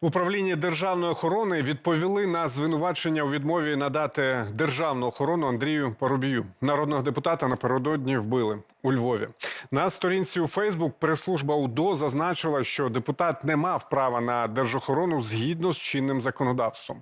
В управлінні державної охорони відповіли на звинувачення у відмові надати державну охорону Андрію Парубію. Народного депутата напередодні вбили у Львові. На сторінці у Фейсбук прес-служба УДО зазначила, що депутат не мав права на держохорону згідно з чинним законодавством.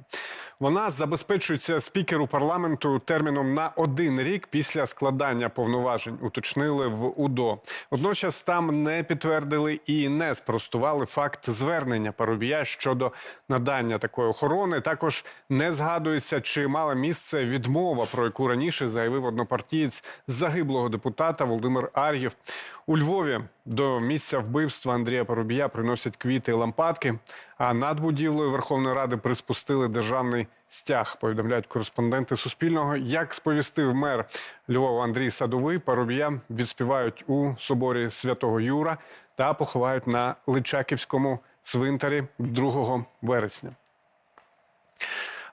Вона забезпечується спікеру парламенту терміном на один рік після складання повноважень. Уточнили в УДО. Водночас там не підтвердили і не спростували факт звернення Парубія щодо надання такої охорони. Також не згадується, чи мала місце відмова, про яку раніше заявив однопартієць загиблого депутата Володимир Ар'єв. У Львові до місця вбивства Андрія Парубія приносять квіти і лампадки. А над будівлею Верховної Ради приспустили державний стяг. Повідомляють кореспонденти Суспільного. Як сповістив мер Львова Андрій Садовий, Парубія відспівають у соборі святого Юра та поховають на Личаківському цвинтарі 2 вересня.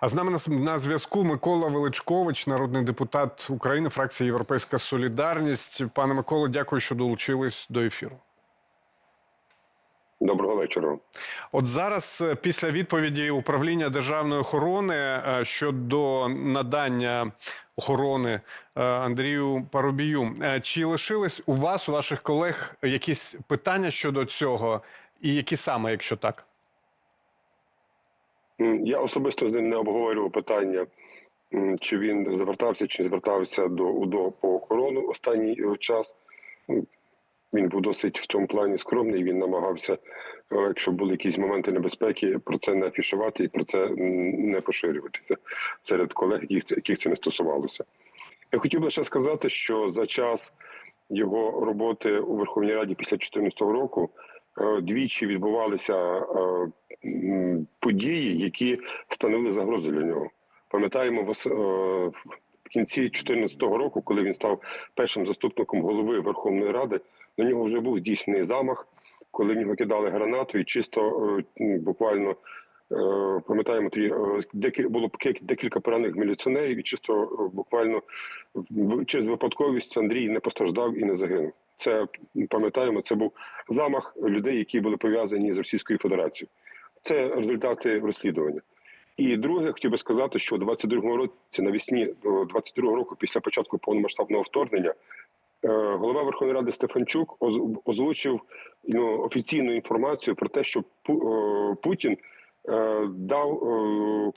А з нами на, на зв'язку Микола Величкович, народний депутат України, фракція Європейська Солідарність. Пане Миколо, дякую, що долучились до ефіру. Доброго вечора. От зараз, е, після відповіді управління державної охорони е, щодо надання охорони е, Андрію Парубію, чи лишились у вас, у ваших колег, якісь питання щодо цього, і які саме, якщо так? Я особисто з ним не обговорював питання, чи він звертався, чи не звертався до УДО по охорону останній е, час. Він був досить в цьому плані скромний. Він намагався, е, якщо були якісь моменти небезпеки, про це не афішувати і про це не поширюватися серед колег, яких це, не стосувалося. Я хотів би ще сказати, що за час його роботи у Верховній Раді після 2014 року е, двічі відбувалися події, які становили загрозу для нього. Пам'ятаємо, е, в кінці 2014 року, коли він став першим заступником голови Верховної Ради, на нього вже був здійснений замах, коли в нього кидали гранату, і чисто е, буквально е, пам'ятаємо тоді було декілька поранених міліціонерів, і чисто буквально через випадковість Андрій не постраждав і не загинув. Це пам'ятаємо, це був замах людей, які були пов'язані з Російською Федерацією. Це результати розслідування. І друге, хотів би сказати, що у 22-му році навесні е, 22-го року, після початку повномасштабного вторгнення, е, голова Верховної Ради Стефанчук озвучив ну, офіційну інформацію про те, що Пу- Путін е, дав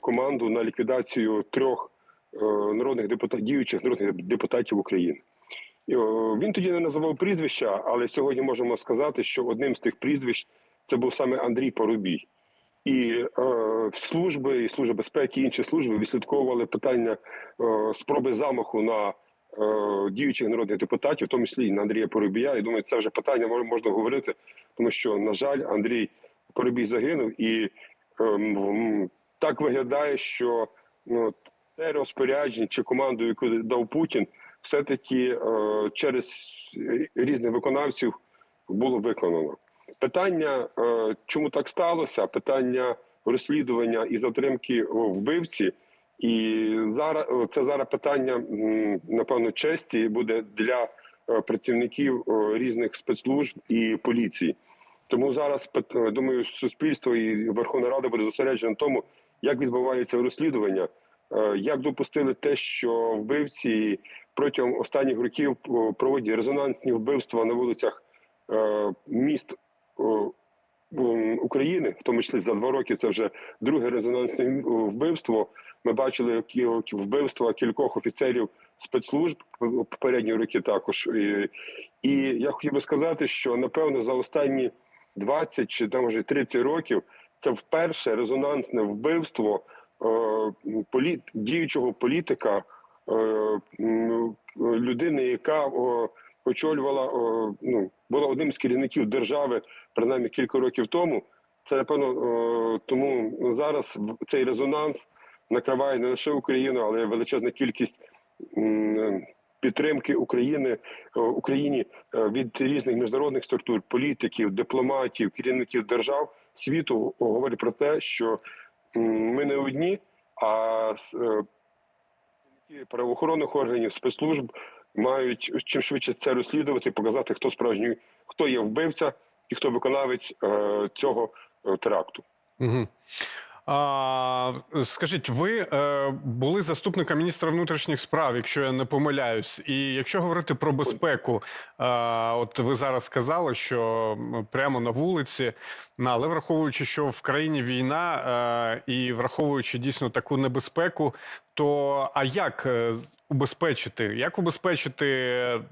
команду на ліквідацію трьох е, народних депутатів, діючих народних депутатів України. Він тоді не називав прізвища, але сьогодні можемо сказати, що одним з тих прізвищ це був саме Андрій Порубій. І е, служби, і служба безпеки, і інші служби відслідковували питання е, спроби замаху на е, діючих народних депутатів, в тому числі і на Андрія Порубія. І думаю, це вже питання можна говорити, тому що, на жаль, Андрій Порубій загинув, і м, так виглядає, що ну, те розпорядження чи команду, яку дав Путін, все-таки е, через різних виконавців було виконано. Питання, е, чому так сталося? Питання розслідування і затримки вбивці. І зараз це зараз питання напевно честі буде для е, працівників різних спецслужб і поліції. Тому зараз е, думаю, суспільство і Верховна Рада буде зосереджено на тому, як відбувається розслідування, е, як допустили те, що вбивці протягом останніх років проводять резонансні вбивства на вулицях е, міст України, в тому числі за два роки. Це вже друге резонансне вбивство. Ми бачили вбивства кількох офіцерів спецслужб попередні роки також. І, я хотів би сказати, що напевно за останні 20 чи там може 30 років це вперше резонансне вбивство е, полі, діючого політика, е, людини, яка очолювала ну була одним з керівників держави, принаймні кілька років тому. Це напевно тому зараз цей резонанс накриває не лише Україну, але й величезна кількість підтримки України Україні е, від різних міжнародних структур, політиків, дипломатів, керівників держав світу говорить про те, що ми не одні, а е, правоохоронних органів спецслужб мають чим швидше це розслідувати, показати, хто справжній, хто є вбивця і хто виконавець е, цього е, теракту. Угу. А, скажіть, ви е, були заступником міністра внутрішніх справ, якщо я не помиляюсь, і якщо говорити про безпеку, е, от ви зараз сказали, що прямо на вулиці, але враховуючи, що в країні війна е, і враховуючи дійсно таку небезпеку, то а як убезпечити? Як убезпечити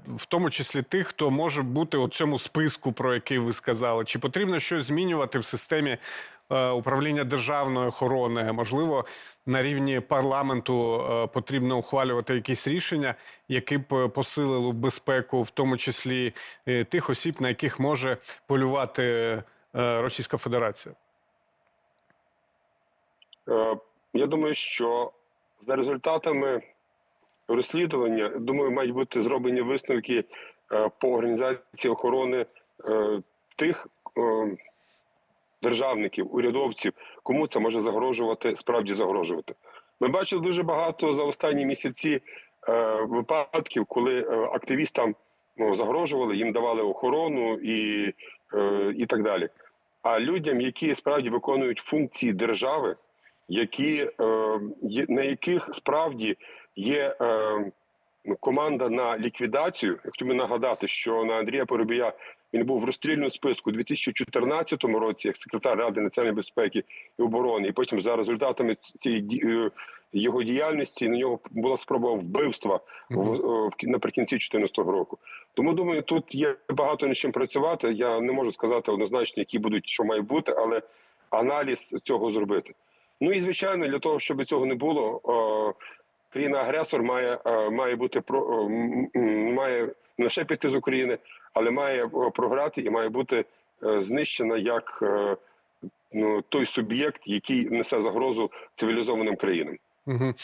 в тому числі тих, хто може бути у цьому списку, про який ви сказали? Чи потрібно щось змінювати в системі управління державної охорони? Можливо, на рівні парламенту е, потрібно ухвалювати якісь рішення, які б е, посилили безпеку, в тому числі е, тих осіб, на яких може полювати е, Російська Федерація? Е, Я думаю, що за результатами розслідування, думаю, мають бути зроблені висновки е, по організації охорони е, тих е, державників, урядовців, кому це може загрожувати, справді загрожувати. Ми бачили дуже багато за останні місяці е, випадків, коли е, активістам ну, загрожували, їм давали охорону і, е, і так далі. А людям, які справді виконують функції держави, які, е, на яких справді є е, команда на ліквідацію. Я хотів би нагадати, що на Андрія Поробія він був в розстрільному списку у 2014 році як секретар Ради національної безпеки і оборони. І потім за результатами цієї е, його діяльності на нього була спроба вбивства в, е, наприкінці 2014 року. Тому думаю, тут є багато над чим працювати. Я не можу сказати однозначно, які будуть що має бути, але аналіз цього зробити. Ну і звичайно, для того, щоб цього не було, е, країна-агресор має, е, має бути про е, має не лише піти з України, але має е, програти і має бути знищена як ну, той суб'єкт, який несе загрозу цивілізованим країнам. Угу.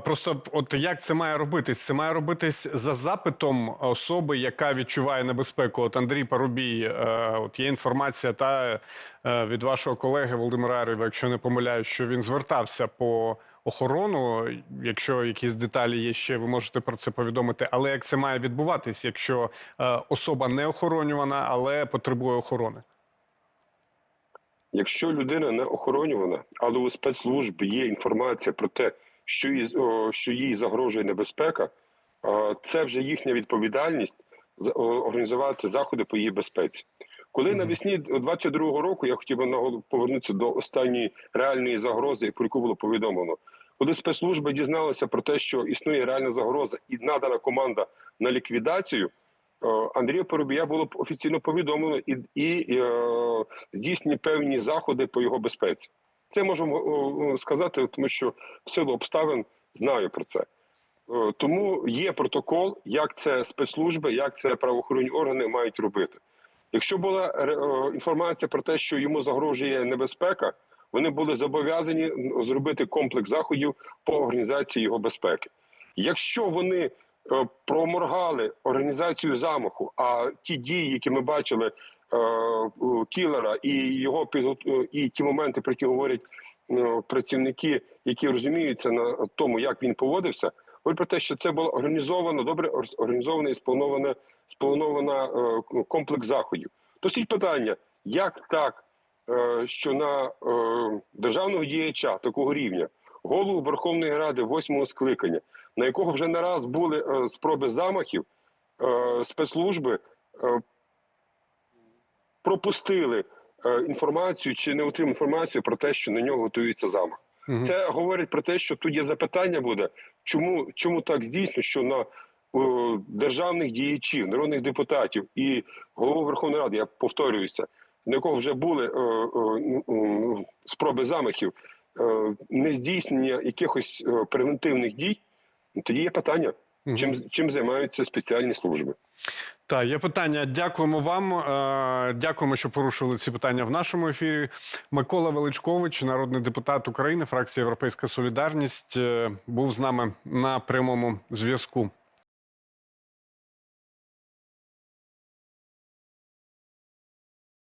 Просто от як це має робитись? Це має робитись за запитом особи, яка відчуває небезпеку. От Андрій Парубій, от є інформація та від вашого колеги Володимира Арєва, якщо не помиляюсь, що він звертався по охорону. Якщо якісь деталі є ще, ви можете про це повідомити. Але як це має відбуватись, якщо е, особа не охоронювана, але потребує охорони? Якщо людина не охоронювана, але у спецслужб є інформація про те, що їй, що їй загрожує небезпека, а, це вже їхня відповідальність організувати заходи по її безпеці. Коли навесні 22-го року я хотів би повернутися до останньої реальної загрози, про яку було повідомлено. Коли спецслужби дізналися про те, що існує реальна загроза і надана команда на ліквідацію, е, Андрія Поробія було офіційно повідомлено і, і е, здійснені певні заходи по його безпеці. Це можемо е, сказати, тому що в силу обставин знаю про це. Тому є протокол, як це спецслужби, як це правоохоронні органи мають робити. Якщо була е, інформація про те, що йому загрожує небезпека, вони були зобов'язані зробити комплекс заходів по організації його безпеки. Якщо вони е, проморгали організацію замаху, а ті дії, які ми бачили е, кілера, і його е, і ті моменти, про які говорять е, працівники, які розуміються на тому, як він поводився, говорять про те, що це було організовано, добре ор- організовано і сплановане спланована е, комплекс заходів. То стоїть питання, як так, е, що на е, державного діяча такого рівня, голову Верховної Ради восьмого скликання, на якого вже не раз були спроби замахів, спецслужби пропустили інформацію чи не отримали інформацію про те, що на нього готується замах. Це говорить про те, що тут є запитання буде, чому, чому так здійснено, що на державних діячів, народних депутатів і голову Верховної Ради, я повторююся, на якого вже були е, е, е, спроби замахів, е, не здійснення якихось е, превентивних дій, тоді є питання, Мгм. чим, чим займаються спеціальні служби. Так, є питання. Дякуємо вам. Е, Дякуємо, що порушили ці питання в нашому ефірі. Микола Величкович, народний депутат України, фракція Європейська Солідарність, е, був з нами на прямому зв'язку.